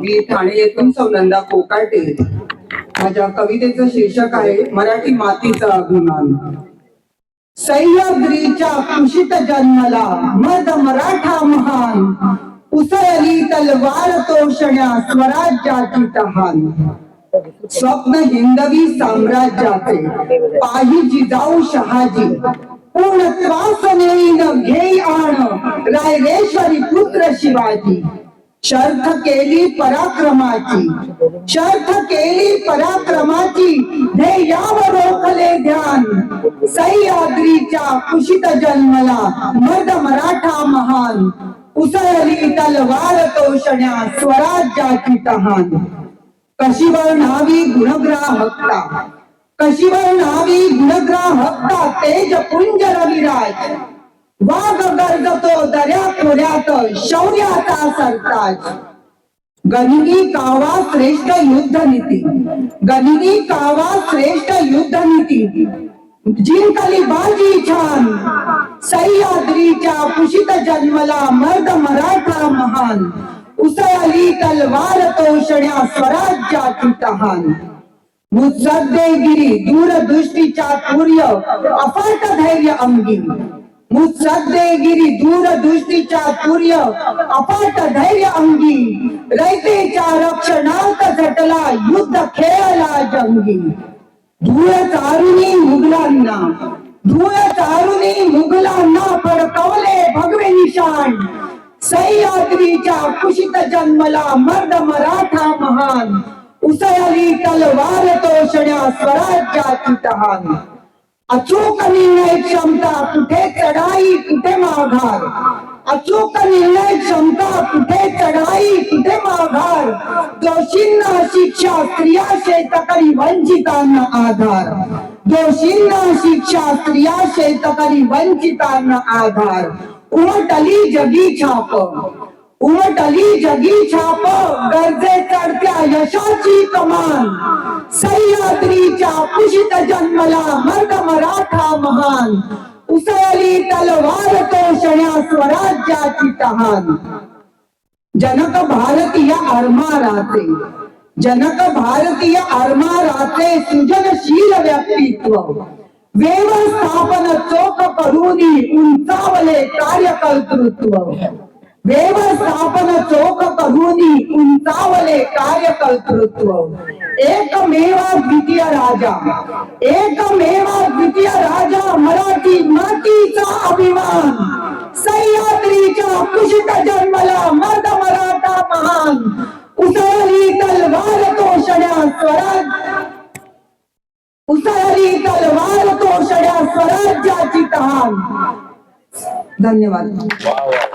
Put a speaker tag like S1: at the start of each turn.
S1: मी ठाणे येथून सौनंदा कोकाटे. माझ्या कवितेचं शीर्षक आहे मराठी मातीचा अभिमान. सह्याद्रीच्या कुशित जन्मला मद मराठा महान. उसळली तलवार तोषण्या स्वराज्याची तहान. स्वप्न हिंदवी साम्राज्याचे पाहिजी जिजाऊ शहाजी. पूर्णत्वास नेईन घेई आण रायरेश्वरी पुत्र शिवाजी. शर्थ केली पराक्रमाची. शर्थ केली पराक्रमाची. यावर रोखले ध्यान. सह्याद्रीच्या कुशित जन्मला मर्द मराठा महान. उसळली तलवार तोषण्या स्वराज्याची तहान. कशीवर नावी गुणग्राहकता. कशीवर नावी गुणग्राहकता तेज पुंज रविराज वाघ गर्जतो दर्या खोऱ्यात शौर्याचा सरताज गनिमी कावा श्रेष्ठ युद्ध नीती. गनिमी कावा श्रेष्ठ युद्ध नीती. जिंकली बाजी छान. सह्याद्रीच्या पुषित जन्मला मर्द मराठा महान. उसळली तलवार तोषण्या स्वराज्याची तहान. मुत्सद्देगिरी दूरदृष्टीच्या तुर्य अफाट धैर्य अंगी. मुत्सद्देगिरी दूरदृष्टीच्या तुर्य अफाट धैर्य अंगी रयतेच्या रक्षणात झटला युद्ध खेळला जंगी. धूळ चारुणी मुघलांना धूळ चारुणी मुघलांना फडकवले भगवे निशाण. सह्याद्रीच्या कुशित जन्मला मर्द मराठा महान. उसळली तलवार तोषण्या स्वराज्याची तहान. अचूक निर्णय क्षमता कुठेच चढाई कुठे माघार? अचूक निर्णय क्षमता कुठे चढाई कुठे माघार? दोषींना शिक्षा स्त्रिया शेतकरी वंचितांना आधार. दोषींना शिक्षा स्त्रिया शेतकरी वंचितांना आधार. उमटली जगी छाप. उमटली जगी छाप गरजे चढत्या यशाची कमान. सह्याद्रीच्या पुषित जन्मला मर्द मराठा महान. उसळली तलवार तोषण्या स्वराज्याची तहान. जनक भारतीय आरमाराचे जनक भारतीय आरमाराचे सृजनशील व्यक्तित्व. व्यवस्थापन चोख करून उंचावले कार्यकर्तृत्व. व्यवस्थापन चोख करून उंचावले कार्यकर्तृत्व. एकमेवा द्वितीय राजा एकमेवा द्वितीय राजा मराठी मातीचा अभिमान सह्याद्रीच्या कुशित जन्मला मर्द मराठा महान उसळली तलवार तोषण्या स्वराज उसळली तलवार तोषण्या स्वराज्याची तहान. धन्यवाद.
S2: वा वा.